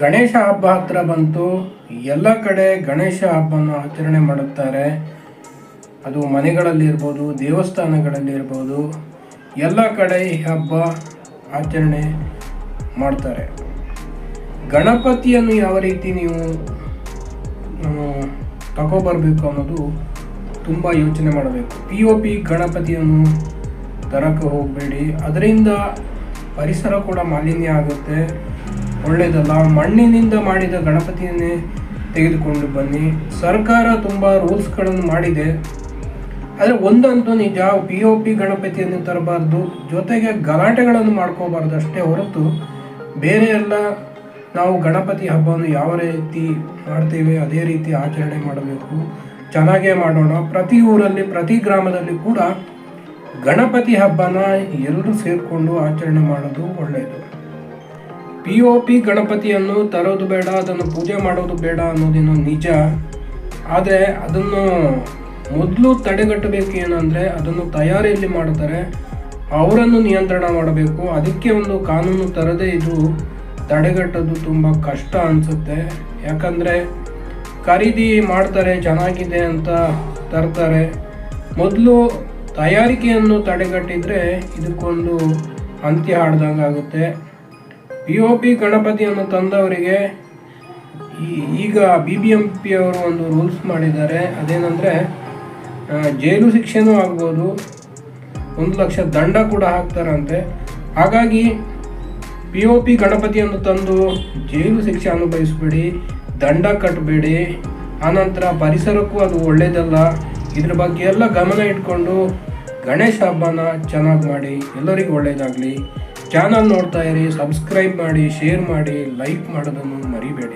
ಗಣೇಶ ಹಬ್ಬ ಹತ್ರ ಬಂತು, ಎಲ್ಲ ಕಡೆ ಗಣೇಶ ಹಬ್ಬನ ಆಚರಣೆ ಮಾಡುತ್ತಾರೆ. ಅದು ಮನೆಗಳಲ್ಲಿ ಇರ್ಬೋದು, ದೇವಸ್ಥಾನಗಳಲ್ಲಿ ಇರ್ಬೋದು, ಎಲ್ಲ ಕಡೆ ಈ ಹಬ್ಬ ಆಚರಣೆ ಮಾಡ್ತಾರೆ. ಗಣಪತಿಯನ್ನು ಯಾವ ರೀತಿ ನೀವು ತಗೋಬರ್ಬೇಕು ಅನ್ನೋದು ತುಂಬ ಯೋಚನೆ ಮಾಡಬೇಕು. ಪಿ ಒ ಪಿ ಗಣಪತಿಯನ್ನು ತರಕ್ಕೆ ಹೋಗಬೇಡಿ. ಅದರಿಂದ ಪರಿಸರ ಕೂಡ ಮಾಲಿನ್ಯ ಆಗುತ್ತೆ. ಒಳ್ಳೆಯದಲ್ಲ ಮಣ್ಣಿನಿಂದ ಮಾಡಿದ ಗಣಪತಿಯನ್ನೇ ತೆಗೆದುಕೊಂಡು ಬನ್ನಿ. ಸರ್ಕಾರ ತುಂಬ ರೂಲ್ಸ್ಗಳನ್ನು ಮಾಡಿದೆ. ಆದರೆ ಒಂದಂತೂ ನಿಜ ಪಿ ಒ ಪಿ ಗಣಪತಿಯನ್ನು ತರಬಾರ್ದು. ಜೊತೆಗೆ ಗಲಾಟೆಗಳನ್ನು ಮಾಡ್ಕೋಬಾರ್ದು ಅಷ್ಟೇ ಹೊರತು ಬೇರೆ ಎಲ್ಲ ನಾವು ಗಣಪತಿ ಹಬ್ಬವನ್ನು ಯಾವ ರೀತಿ ಮಾಡ್ತೇವೆ, ಅದೇ ರೀತಿ ಆಚರಣೆ ಮಾಡಬೇಕು. ಚೆನ್ನಾಗೇ ಮಾಡೋಣ. ಪ್ರತಿ ಊರಲ್ಲಿ, ಪ್ರತಿ ಗ್ರಾಮದಲ್ಲಿ ಕೂಡ ಗಣಪತಿ ಹಬ್ಬನ ಎಲ್ಲರೂ ಸೇರಿಕೊಂಡು ಆಚರಣೆ ಮಾಡೋದು ಒಳ್ಳೆಯದು ಪಿ ಒ ಪಿ ಗಣಪತಿಯನ್ನು ತರೋದು ಬೇಡ, ಅದನ್ನು ಪೂಜೆ ಮಾಡೋದು ಬೇಡ ಅನ್ನೋದೇನೋ ನಿಜ. ಆದರೆ ಅದನ್ನು ಮೊದಲು ತಡೆಗಟ್ಟಬೇಕು ಏನಂದರೆ ಅದನ್ನು ತಯಾರಿಯಲ್ಲಿ ಮಾಡ್ತಾರೆ ಅವರನ್ನು ನಿಯಂತ್ರಣ ಮಾಡಬೇಕು. ಅದಕ್ಕೆ ಒಂದು ಕಾನೂನು ತರದೇ ಇದು ತಡೆಗಟ್ಟೋದು ತುಂಬ ಕಷ್ಟ ಅನಿಸುತ್ತೆ. ಯಾಕಂದರೆ ಖರೀದಿ ಮಾಡ್ತಾರೆ, ಚೆನ್ನಾಗಿದೆ ಅಂತ ತರ್ತಾರೆ. ಮೊದಲು ತಯಾರಿಕೆಯನ್ನು ತಡೆಗಟ್ಟಿದರೆ ಇದಕ್ಕೊಂದು ಅಂತ್ಯ ಆಗುತ್ತೆ ಪಿ ಒ ಪಿ ಗಣಪತಿಯನ್ನು ತಂದವರಿಗೆ ಈಗ ಬಿ ಬಿ ಎಂ ಪಿ ಅವರು ಒಂದು ರೂಲ್ಸ್ ಮಾಡಿದ್ದಾರೆ. ಅದೇನೆಂದರೆ ಜೈಲು ಶಿಕ್ಷೆನೂ ಆಗ್ಬೋದು, ಒಂದು ಲಕ್ಷ ದಂಡ ಕೂಡ ಹಾಕ್ತಾರಂತೆ. ಹಾಗಾಗಿ ಪಿ ಒ ಪಿ ಗಣಪತಿಯನ್ನು ತಂದು ಜೈಲು ಶಿಕ್ಷೆ ಅನುಭವಿಸಬೇಡಿ, ದಂಡ ಕಟ್ಟಬೇಡಿ ಆನಂತರ ಪರಿಸರಕ್ಕೂ ಅದು ಒಳ್ಳೆಯದಲ್ಲ ಇದ್ರ ಬಗ್ಗೆ ಎಲ್ಲ ಗಮನ ಇಟ್ಕೊಂಡು ಗಣೇಶ ಹಬ್ಬನ ಚೆನ್ನಾಗಿ ಮಾಡಿ, ಎಲ್ಲರಿಗೂ ಒಳ್ಳೆಯದಾಗಲಿ ಚಾನಲ್ ನೋಡ್ತಾ ಇರಿ ಸಬ್ಸ್ಕ್ರೈಬ್ ಮಾಡಿ ಶೇರ್ ಮಾಡಿ ಲೈಕ್ ಮಾಡೋದನ್ನು ಮರಿಬೇಡಿ.